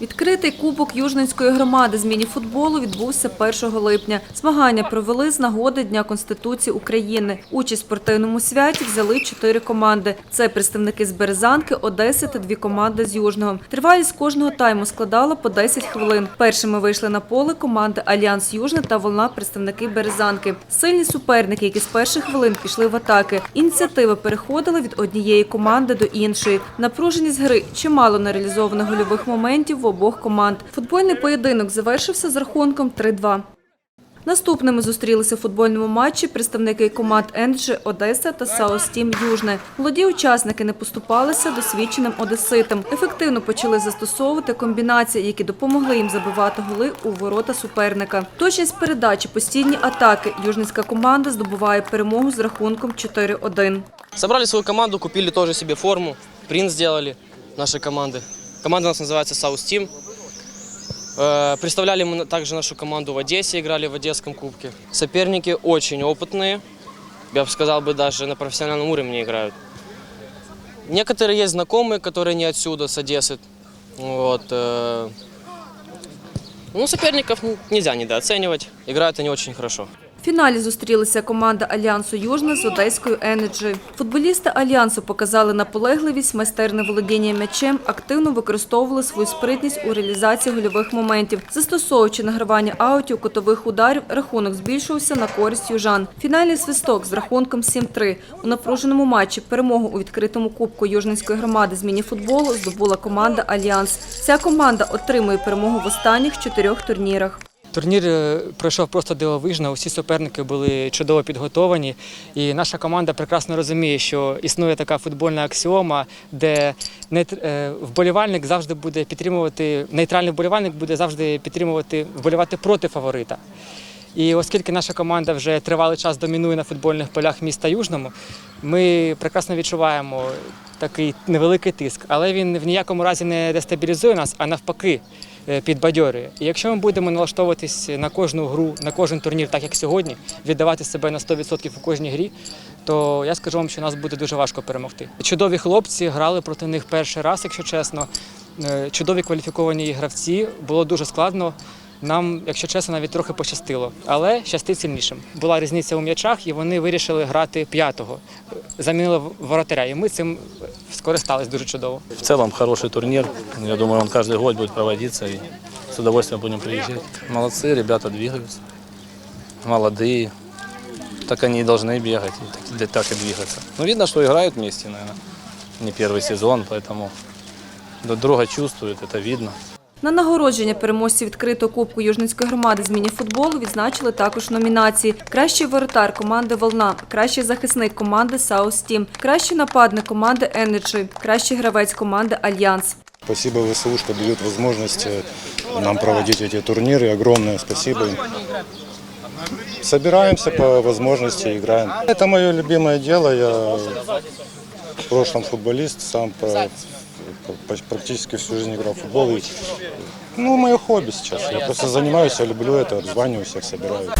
Відкритий кубок Южненської громади з міні-футболу відбувся 1 липня. Змагання провели з нагоди Дня Конституції України. Участь в спортивному святі взяли чотири команди. Це представники з Березанки, Одеси та дві команди з Южного. Тривалість кожного тайму складала по 10 хвилин. Першими вийшли на поле команди Альянс Южне та Волна представники Березанки. Сильні суперники, які з перших хвилин пішли в атаки. Ініціатива переходила від однієї команди до іншої. Напруженість гри чимало нереалізовано гольових моментів обох команд. Футбольний поєдинок завершився з рахунком 3-2. Наступними зустрілися в футбольному матчі представники команд «Енджі» Одеса та «Саустім» Южне. Молоді учасники не поступалися досвідченим одеситам. Ефективно почали застосовувати комбінації, які допомогли їм забивати голи у ворота суперника. Точність передачі, постійні атаки. Южницька команда здобуває перемогу з рахунком 4-1. Собрали свою команду, купили тоже себе форму, принт сделали нашей команды. Команда у нас называется South Team. Э, Представляли мы также нашу команду в Одессе, играли в Одесском кубке. Соперники очень опытные, я бы сказал бы даже на профессиональном уровне играют. Некоторые есть знакомые, которые не отсюда, с Одессы. Вот. э, Ну, соперников нельзя недооценивать. Играют они очень хорошо. Фіналі зустрілися команда Альянсу Южна з Одеською Енеджі. Футболісти Альянсу показали наполегливість, майстерне володіння м'ячем, активно використовували свою спритність у реалізації гольових моментів. Застосовуючи награвання аутів, кутових ударів, рахунок збільшувався на користь южан. Фінальний свисток з рахунком 7-3. У напруженому матчі перемогу у відкритому кубку Южненської громади з міні-футболу здобула команда Альянс. Ця команда отримує перемогу в останніх чотирьох турнірах. Турнір е, пройшов просто дивовижно. Усі суперники були чудово підготовані. І наша команда прекрасно розуміє, що існує така футбольна аксіома, де е, вболівальник завжди буде підтримувати, нейтральний вболівальник буде завжди підтримувати, вболівати проти фаворита. І оскільки наша команда вже тривалий час домінує на футбольних полях міста Южному, ми прекрасно відчуваємо такий невеликий тиск, але він в ніякому разі не дестабілізує нас, а навпаки підбадьорює. І якщо ми будемо налаштовуватись на кожну гру, на кожен турнір, так як сьогодні, віддавати себе на 100% у кожній грі, то я скажу вам, що нас буде дуже важко перемогти. Чудові хлопці грали проти них перший раз, якщо чесно. Е, Чудові кваліфіковані гравці. Було дуже складно. Нам, якщо чесно, навіть трохи пощастило, але щастить сильнішим. Була різниця у м'ячах, і вони вирішили грати п'ятого. Замінили воротаря, і ми цим скористались дуже чудово. В целом хороший турнир. Я думаю, он каждый год будет проводиться и с удовольствием будем приезжать. Молодцы, ребята двигаются. Молодые. Так они и должны бегать, и так, так и двигаться. Ну, видно, что играют вместе, наверное. Не первый сезон, поэтому друг друга чувствуют, это видно. На нагородження переможців відкритого кубку Южницької громади з міні-футболу відзначили також номінації: кращий воротар команди Волна, кращий захисник команди Саус Тім, кращий нападник команди Енеджі, кращий гравець команди Альянс. Спасибо ВСУ, что дают возможность э, нам проводить эти турниры. Огромное спасибо им. Собираемся по возможности, играем. Это мое любимое дело. Я в прошлом футболист, сам практически всю жизнь играл в футбол. И, ну, мое хобби сейчас. Я просто занимаюсь, я люблю это, у всех собираю.